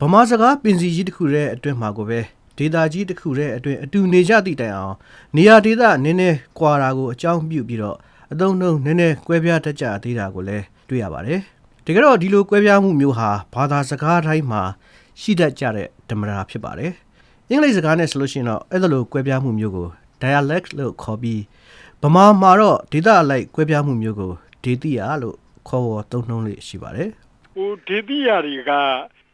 ဗမာစကားပင်စီကြီးတစ်ခုရဲ့အတွင်းမှာကိုပဲဒေတာကြီးတစ်ခုရဲ့အတွင်းအတူနေကြသည့်တိုင်အောင်နေရာဒေတာနည်းနည်းကွာတာကိုအကြောင်းပြုပြီးတော့အသုံးနှုန်းနည်းနည်းကွဲပြားတတ်ကြသေးတာကိုလည်းတွေ့ရပါတယ်တကယ်တော့ဒီလိုကွဲပြားမှုမျိုးဟာဘာသာစကားတိုင်းမှာရှိတတ်ကြတဲ့ဓမ္မတာဖြစ်ပါတယ်အင်္ဂလိပ်စကားနဲ့ဆိုလို့ရှိရင်တော့အဲ့ဒါလိုကွဲပြားမှုမျိုးကို dialect လို့ခေါ်ပြီးဗမာမှာတော့ဒေတာအလိုက်ကွဲပြားမှုမျိုးကိုဒေတိယလို့ခေါ်ဝေါ်သုံးနှုန်းလေးရှိပါတယ်ဟိုဒေသရာတွေက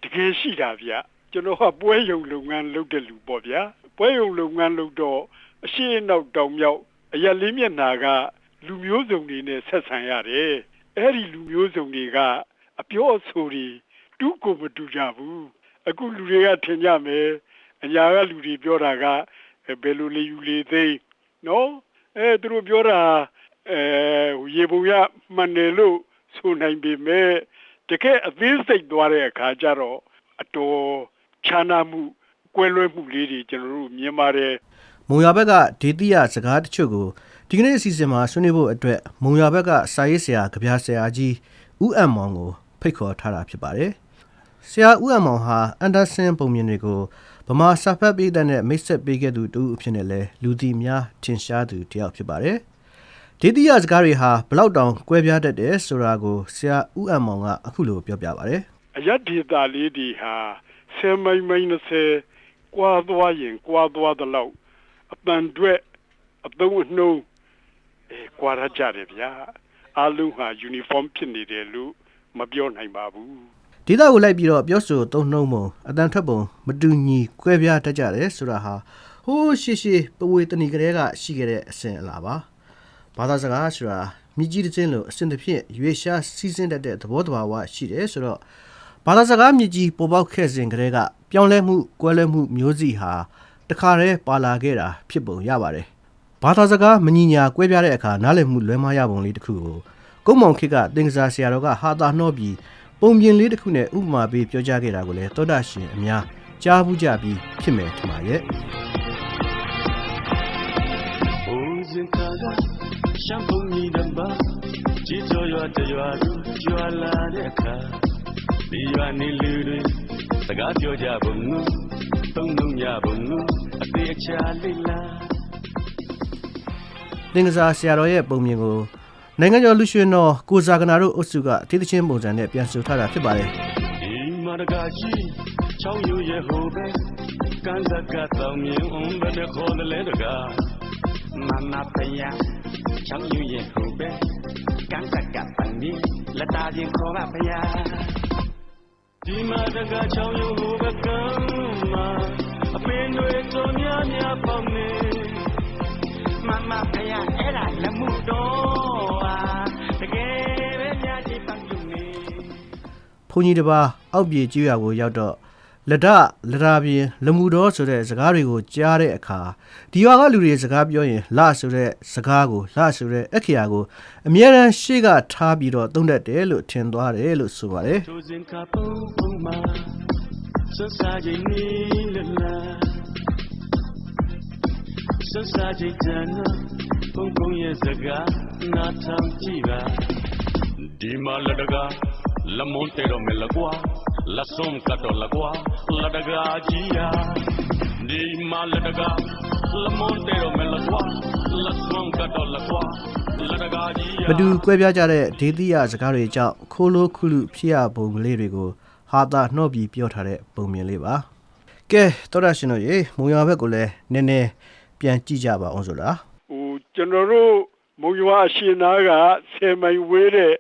တကယ်ရှိတာဗျကျွန်တော်ကပွဲယုံလုပ်ငန်းလုပ်တဲ့လူပေါ့ဗျာပွဲယုံလုပ်ငန်းလုပ်တော့အရှိအနောက်တောင်မြောက်အရက်လေးမျက်နာကလူမျိုးစုံတွေနဲ့ဆက်ဆံရတယ်အဲ့ဒီလူမျိုးစုံတွေကအပြောအဆိုတွေတူးကိုမတူကြဘူးအခုလူတွေကထင်ကြမယ်အညာကလူတွေပြောတာကဘယ်လိုလေယူလေသိနော်အဲသူတို့ပြောတာအဲရေပုံရမှန်တယ်လို့ဆိုနိုင်ပေမဲ့ တကယ်အသေးစိတ်သွားတဲ့အခါကျတော့အတော်ခြားနာမှုကွဲလွဲမှုလေးတွေကျွန်တော်တို့မြင်ပါတယ်မုံရဘက်ကဒေတိယစကားတချို့ကိုဒီကနေ့အစီအစဉ်မှာဆွေးနွေးဖို့အတွက်မုံရဘက်ကစာရေးဆရာကြပြဆရာကြီးဦးအံမောင်ကိုဖိတ်ခေါ်ထားတာဖြစ်ပါတယ်။ဆရာဦးအံမောင်ဟာအန်ဒါဆင်ပုံမြင်တွေကိုဗမာစာဖတ်ပေးတဲ့နဲ့မိတ်ဆက်ပေးခဲ့သူတူအဖြစ်နဲ့လဲလူတီများထင်ရှားသူတစ်ယောက်ဖြစ်ပါတယ်။ ဒေတိယစကားတွေဟာဘလောက်တောင်ကွဲပြားတတ်တယ်ဆိုတာကိုဆရာဦးအံမောင်ကအခုလိုပြောပြပါတယ်။အယက်ဒေတာလေးတွေဟာဆယ်မိုင်မိုင်20ကွာသွားရင်ကွာသွားသလောက်အပန်တွက်အသုံးအနှုံးအဲကွာရကြတယ်ဗျာအလုံးဟာ uniform ဖြစ်နေတယ်လို့မပြောနိုင်ပါဘူးဒေတာကိုလိုက်ပြီးတော့ပြောဆိုသုံးနှုံးပုံအတန်ထွက်ပုံမတူညီကွဲပြားတတ်ကြတယ်ဆိုတာဟာဟိုးရှေးရှေးပဝေတဏီကလေးကရှိခဲ့တဲ့အစဉ်အလာပါ ဘာသာစကားဆိုတာမြည်ကြီးတစ်စင်းလို့အစဉ်တစ်ဖြင့်ရွေရှားစီးစင်းတတ်တဲ့သဘောတဘာဝရှိတယ်ဆိုတော့ဘာသာစကားမြည်ကြီးပေါ်ပေါက်ခဲ့စဉ်ကလေးကပြောင်းလဲမှုကွဲလဲမှုမျိုးစီဟာတခါတည်းပါလာခဲ့တာဖြစ်ပုံရပါတယ်ဘာသာစကားမညီညာကွဲပြားတဲ့အခါနားလည်မှုလွဲမှားရပုံလေးတစ်ခုကိုကုန်းမောင်ခေတ်ကသင်္ကစားဆရာတော်ကဟာတာနှောပြီးပုံပြင်လေးတစ်ခုနဲ့ဥပမာပေးပြောကြားခဲ့တာကိုလည်းသောတာရှင်အများကြားဘူးကြပြီးဖြစ်မယ်ထင်ပါရဲ့ ရှမ်းပုံကြီးတပါကြည်ကျော်ရွာတရွာသူကြွာလာတဲ့အခါဒီရွာနေလူတွေစကားပြောကြပုံငုသုံးလုံးကြပုံငုအသေးအချာလေးလားသင်္ကစားဆရာတော်ရဲ့ပုံမြင်ကိုနိုင်ငံကျော်လူရွှေတော်ကိုဇာကနာတို့အုပ်စုကအသေးသချင်းပုံစံနဲ့ပြန်ဆိုထားတာဖြစ်ပါတယ်ဒီမရကကြီးချောင်းယူရဲ့ဟိုပဲကန်းစကတောင်မြင်ုံဘယ်နဲ့ခေါ်တယ်လဲတကား မမဖယားချောင်းယူရဲ့ဟိုပဲကန်းစကပန်ဒီလက်သားချင်းခေါ်ပါဖယားဒီမရကချောင်းယူဟိုပဲကမ်းမှာအပင်တွေတော်များများပေါက်နေမမဖယားအဲ့ဒါလက်မှုတော့ဟာတကယ်ပဲညာကြည့်ပန်းယူနေဘုန်းကြီးတစ်ပါးအောက်ပြေကျွော်ကိုရောက်တော့ လက်ဒလရာပြင်းလမှုတော်ဆိုတဲ့စကားတွေကိုကြားတဲ့အခါဒီရွာကလူတွေစကားပြောရင်လဆိုတဲ့စကားကိုလဆိုတဲ့အခရာကိုအမြဲတမ်းရှေ့ကထားပြီးတော့သုံးတတ်တယ်လို့ထင်သွားတယ်လို့ဆိုပါတယ်ထိုစဉ်ကပုံပုံမှာဆွဆာကြီးနီလလာဆွဆာကြီးတန်ပုံပုံရဲ့စကားနားထောင်ကြည့်ပါဒီမှာလက်တကားလက်မွန်တဲတော့မယ်လကွာ လက်စုံကတော့လကွာလက်တကားကြီးယာဒီမှာလက်တကားလက်မွန်တဲတော့မယ်လကွာလက်စုံကတော့လကွာလက်တကားကြီးယာမတူကွဲပြားကြတဲ့ဒေသီယစကားတွေကြောင့်ခိုးလို့ခုလူဖြစ်ရပုံလေးတွေကိုဟာတာနှော့ပြီးပြောထားတဲ့ပုံမြင်လေးပါကဲတော်ရရှင်တို့ရေမုံရွာဘက်ကိုလည်းနည်းနည်းပြန်ကြည့်ကြပါအောင်ဆိုလားဟိုကျွန်တော်တို့မုံရွာအရှင်သားက10မိုင်ဝေးတဲ့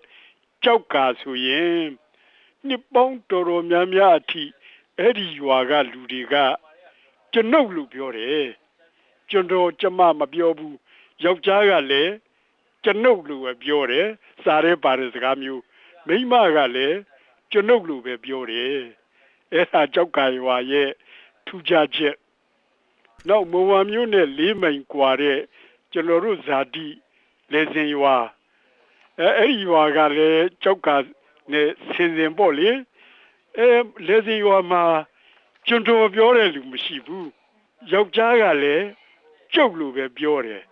ကြောက်ကာဆိုရင် နှစ်ပေါင်းတော်တော်များများအထိအဲ့ဒီရွာကလူတွေကကျွန်ုပ်လို့ပြောတယ်ကျွန်တော်ကျမမပြောဘူးယောက်ျားကလည်းကျွန်ုပ်လို့ပဲပြောတယ်စားရဲပါတဲ့စကားမျိုးမိန်းမကလည်းကျွန်ုပ်လို့ပဲပြောတယ်အဲ့ဒါကြောက်ကာရွာရဲ့ထူးခြားချက် နောက်မဝါမျိုးနဲ့လေးမိုင်กว่าတဲ့ကျွန်တော်တို့ဇာတိလေစင်ရွာအဲအဲ့ဒီရွာကလည်းကြောက်က နဲ့ဆင်စင်ပေါ့လေအဲလေစင်ရွာမှာကျွန်တော်ပြောတဲ့လူမရှိဘူးယောက်ျားကလည်းကျုပ်လိုပဲပြောတယ်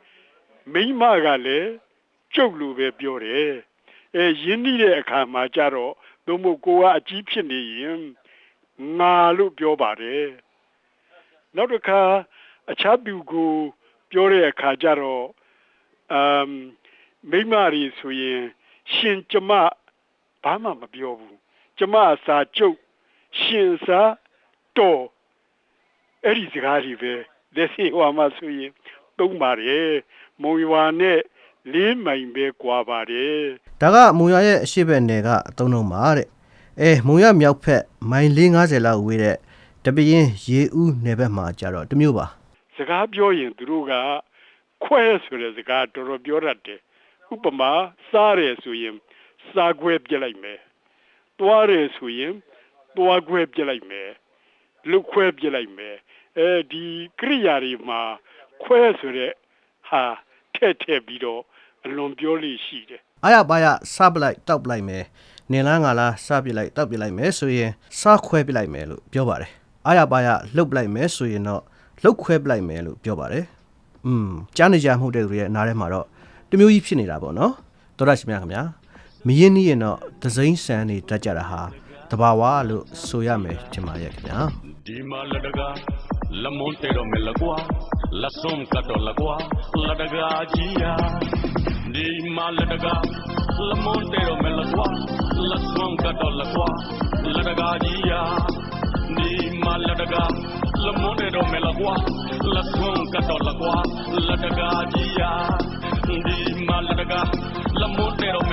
မိန်းမကလည်းကျုပ်လိုပဲပြောတယ်အဲရင်းနှီးတဲ့အခါမှာကြတော့သို့မဟုတ်ကိုကအကြီးဖြစ်နေရင်ငါလို့ပြောပါတယ်နောက်တစ်ခါအခြားသူကိုပြောတဲ့အခါကျတော့အမ်မိမရီဆိုရင်ရှင်ကျမ ဘာမှမပြောဘူးကျမအစာကျုပ်ရှင်စာတော်အဲ့ဒီစကားတွေပဲလက်စီဟွာမဆိုရင်သုံးပါတယ်မုံရွာနဲ့လေးမိုင်ပဲကွာပါတယ်ဒါကမုံရရဲ့အရှိတ်ဘက်နယ်ကအသုံးလုံးပါတဲ့အဲမုံရမြောက်ဖက်မိုင်450လောက်ဝေးတဲ့တပင်းရေဦးနယ်ဘက်မှာကြတော့တစ်မျိုးပါစကားပြောရင်သူတို့ကခွဲဆိုတဲ့စကားတော်တော်ပြောတတ်တယ်ဥပမာစားတယ်ဆိုရင် စားခွဲပြစ်လိုက်မယ်တွားတယ်ဆိုရင်တွားခွဲပြစ်လိုက်မယ်လုတ်ခွဲပြစ်လိုက်မယ်အဲဒီကရိယာတွေမှာခွဲဆိုတဲ့ဟာထည့်ထည့်ပြီးတော့အလွန်ပြောလို့ရှိတယ်အားရပါရစားပလိုက်တောက်ပလိုက်မယ်နင်လားငါလားစားပြလိုက်တောက်ပြလိုက်မယ်ဆိုရင်စားခွဲပြလိုက်မယ်လို့ပြောပါတယ်အားရပါရလှုပ်ပလိုက်မယ်ဆိုရင်တော့လှုပ်ခွဲပလိုက်မယ်လို့ပြောပါတယ်อืมကြားနေကြမှုတဲ့သူတွေရဲ့နားထဲမှာတော့တစ်မျိုးကြီးဖြစ်နေတာပေါ့နော်တော်ရရှိမြခင်ဗျာ မင်းနီးရင်တော့သစိမ့်ဆန်နေတတ်ကြတာဟာတဘာဝလို့ဆိုရမယ်ထင်ပါရဲ့ခင်ဗျာဒီမာလတကလမွန်တေတော့မလကွာလဆုံကတော့လကွာလတကကြီးယာဒီမာလတကလမွန်တေတော့မလကွာလဆုံကတော့လကွာလတကကြီးယာဒီမာလတကလမွန်တေတော့မလကွာလဆုံကတော့လကွာလတကကြီးယာဒီမာလတကလမွန်တေတော့မ